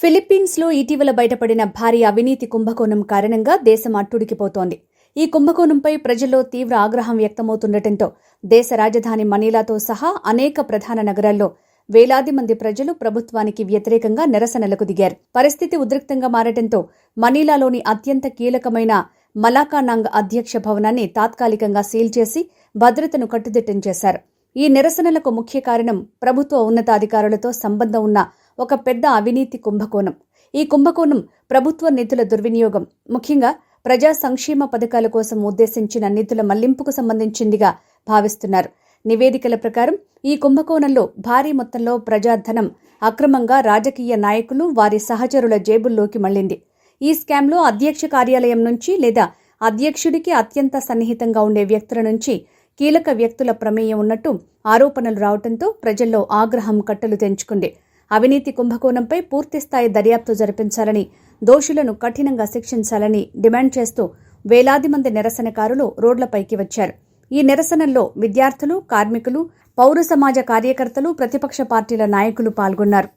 ఫిలిప్పీన్స్లో ఇటీవల బయటపడిన భారీ అవినీతి కుంభకోణం కారణంగా దేశం అట్టుడికిపోతోంది. ఈ కుంభకోణంపై ప్రజల్లో తీవ్ర ఆగ్రహం వ్యక్తమవుతుండటంతో దేశ రాజధాని మనీలాతో సహా అనేక ప్రధాన నగరాల్లో వేలాది మంది ప్రజలు ప్రభుత్వానికి వ్యతిరేకంగా నిరసనలకు దిగారు. పరిస్థితి ఉద్రిక్తంగా మారటంతో మనీలాలోని అత్యంత కీలకమైన మలాకానాంగ్ అధ్యక్ష భవనాన్ని తాత్కాలికంగా సీల్ చేసి భద్రతను కట్టుదిట్టం చేశారు. ఈ నిరసనలకు ముఖ్య కారణం ప్రభుత్వ ఉన్నతాధికారులతో సంబంధం ఉన్న ఒక పెద్ద అవినీతి కుంభకోణం. ఈ కుంభకోణం ప్రభుత్వ నిధుల దుర్వినియోగం. ముఖ్యంగా ప్రజా సంక్షేమ పథకాల కోసం ఉద్దేశించిన నిధుల మళ్ళింపుకు సంబంధించిందిగా భావిస్తున్నారు. నివేదికల ప్రకారం ఈ కుంభకోణంలో భారీ మొత్తంలో ప్రజాధనం అక్రమంగా రాజకీయ నాయకులు వారి సహచరుల జేబుల్లోకి మళ్ళింది. ఈ స్కామ్లో అధ్యక్ష కార్యాలయం నుంచి లేదా అధ్యక్షుడికి అత్యంత సన్నిహితంగా ఉండే వ్యక్తుల నుంచి కీలక వ్యక్తుల ప్రమేయం ఉన్నట్టు ఆరోపణలు రావడంతో ప్రజల్లో ఆగ్రహం కట్టలు తెంచుకుంది. అవినీతి కుంభకోణంపై పూర్తిస్థాయి దర్యాప్తు జరిపించాలని దోషులను కఠినంగా శిక్షించాలని డిమాండ్ చేస్తూ వేలాది మంది నిరసనకారులు రోడ్లపైకి వచ్చారు. ఈ నిరసనల్లో విద్యార్థులు కార్మికులు పౌర సమాజ కార్యకర్తలు ప్రతిపక్ష పార్టీల నాయకులు పాల్గొన్నారు.